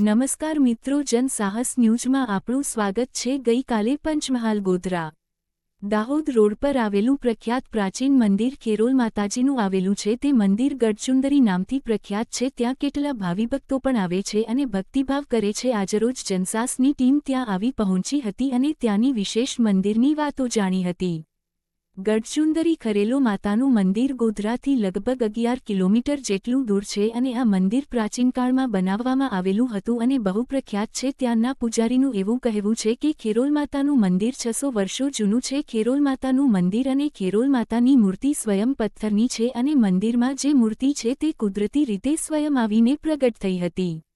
નમસ્કાર મિત્રો, જન સાહસ ન્યૂઝમાં આપણું સ્વાગત છે ગઈકાલે પંચમહાલ ગોધરા. દાહોદ રોડ પર આવેલું પ્રખ્યાત પ્રાચીન મંદિર કેરોલ માતાજીનું આવેલું છે. તે મંદિર ગઢચુંદરી નામથી પ્રખ્યાત છે. ત્યાં કેટલા ભાવિભક્તો પણ આવે છે અને ભક્તિભાવ કરે છે. આજરોજ જનસાસની ટીમ ત્યાં આવી પહોંચી હતી અને ત્યાંની વિશેષ મંદિરની વાતો જાણી હતી. ગઢચુંદરી ખરેલો માતાનું મંદિર ગોધરાથી લગભગ અગિયાર કિલોમીટર જેટલું દૂર છે અને આ મંદિર પ્રાચીનકાળમાં બનાવવામાં આવેલું હતું અને બહુ પ્રખ્યાત છે. ત્યાંના પૂજારીનું એવું કહેવું છે કે ખેરોલ માતાનું મંદિર છસો વર્ષો જૂનું છે. ખેરોલ માતાનું મંદિર અને ખેરોલ માતાની મૂર્તિ સ્વયં પથ્થરની છે અને મંદિરમાં જે મૂર્તિ છે તે કુદરતી રીતે સ્વયં આવીને પ્રગટ થઈ હતી.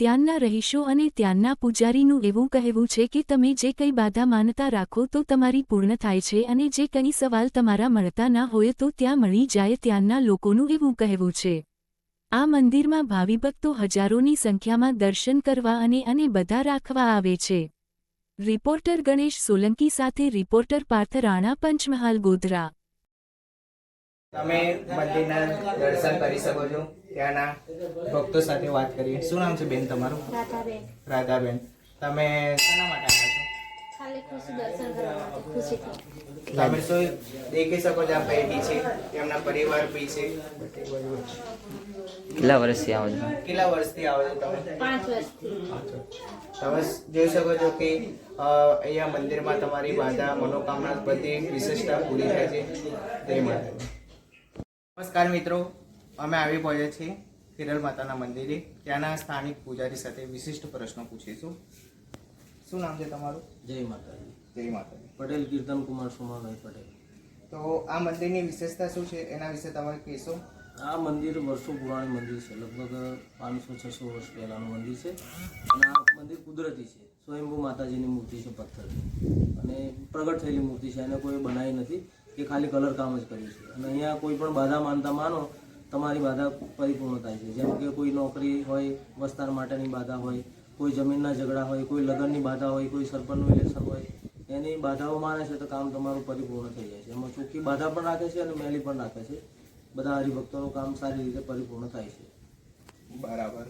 ત્યાંના રહીશો અને ત્યાંના પૂજારીનું એવું કહેવું છે કે તમે જે કંઈ બાધા માનતા રાખો તો તમારી પૂર્ણ થાય છે અને જે કંઈ સવાલ તમારા મળતા ના હોય તો ત્યાં મળી જાય ત્યાંના લોકોનું એવું કહેવું છે. આ મંદિરમાં ભાવિભક્તો હજારોની સંખ્યામાં દર્શન કરવા અને અને બધા રાખવા આવે છે. રિપોર્ટર ગણેશ સોલંકી સાથે રિપોર્ટર પાર્થ રાણા પંચમહાલ ગોધરા તમે મંદિરના દર્શન કરી શકો છો. ત્યાંના ભક્તો સાથે વાત કરીએ. શું નામ છે બેન તમારું? રાધાબેન. રાધાબેન. તમે શાના માટે આવ્યા ખાલી ખુશી દર્શન કરવા માટે છો તમે શું દેખી શકો છો આ પેઢી છે. તેમના પરિવાર બી છે. કેટલા વર્ષથી આવો છો? કેટલા વર્ષથી આવો છો તમે? પાંચ વર્ષથી. તમે જોઈ શકો છો કે અહીંયા મંદિરમાં તમારી બાધા મનોકામના બધી વિશેષતા પૂરી થાય છે. તે માટે નમસ્કાર મિત્રો અમે આવી પહોંચ્યા છીએ કેરળ માતાના મંદિરે. ત્યાંના સ્થાનિક પૂજારી સાથે વિશિષ્ટ પ્રશ્નો પૂછીશું. શું નામ છે તમારું? જય માતાજી. જય માતાજી. પટેલ કીર્તન કુમાર સોમાભાઈ પટેલ. તો આ મંદિરની વિશેષતા શું છે? એના વિશે તમે કહેશો. આ મંદિર વર્ષો પુરાણું મંદિર છે. લગભગ પાંચસો છસો વર્ષ પહેલાંનું મંદિર છે. અને આ મંદિર કુદરતી છે. સ્વયંભૂ માતાજીની મૂર્તિ છે પથ્થરની. અને પ્રગટ થયેલી મૂર્તિ છે. એને કોઈ બનાવી નથી. કે ખાલી કલર કામ જ કર્યું છે અને અહીંયા કોઈ પણ બાધા માનતા માનો, તમારી બાધા પરિપૂર્ણ થાય છે. જેમ કે કોઈ નોકરી હોય, વસ્તાર માટેની બાધા હોય, કોઈ જમીનના ઝઘડા હોય, કોઈ લગ્નની બાધા હોય, કોઈ સરપંચનું ઇલેક્શન હોય, એની બાધાઓ માને છે તો કામ તમારું પરિપૂર્ણ થઈ જાય છે. એમાં ચોખ્ખી બાધા પણ રાખે છે અને મેલી પણ રાખે છે. બધા હરિભક્તોનું કામ સારી રીતે પરિપૂર્ણ થાય છે. બરાબર.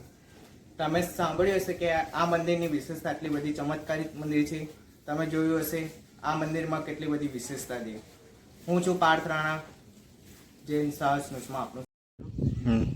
તમે સાંભળ્યું હશે કે આ મંદિરની વિશેષતા આટલી બધી ચમત્કારિક મંદિર છે. તમે જોયું હશે આ મંદિરમાં કેટલી બધી વિશેષતા છે. હું છું પાર્થ રાણા જૈન સાહસ ન્યૂઝમાં આપનું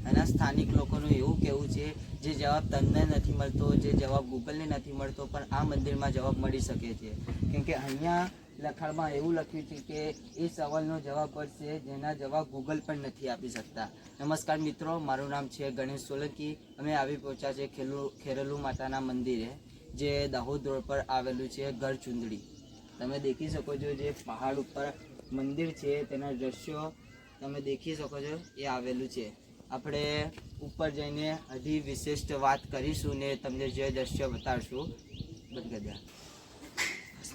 અને સ્થાનિક લોકોનું એવું કહેવું છે જે જવાબ તમને નથી મળતો જે જવાબ ગૂગલને નથી મળતો પણ આ મંદિરમાં જવાબ મળી શકે છે. કેમ કે અહીંયા લખાણમાં એવું લખ્યું છે કે એ સવાલનો જવાબ પડશે જેના જવાબ ગૂગલ પણ નથી આપી શકતા. નમસ્કાર મિત્રો મારું નામ છે ગણેશ સોલંકી. અમે આવી પહોંચ્યા છે ખેલુ ખેરલુ માતાના મંદિરે જે દાહોદ રોડ પર આવેલું છે ઘર ચુંદડી તમે દેખી શકો છો જે પહાડ ઉપર મંદિર છે, તેના દ્રશ્યો તમે દેખી શકો છો, એ આવેલું છે. આપણે ઉપર જઈને હજી વિશિષ્ટ વાત કરીશું ને તમને જે દ્રશ્ય બતાવશું. બંધ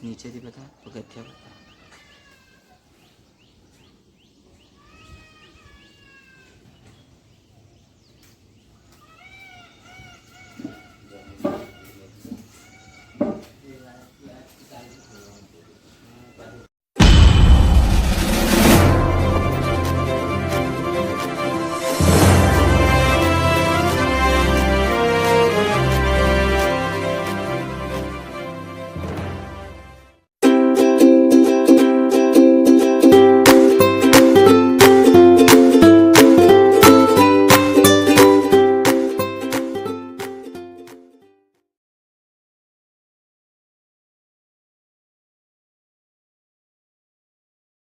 નીચેથી બધા પગથિયા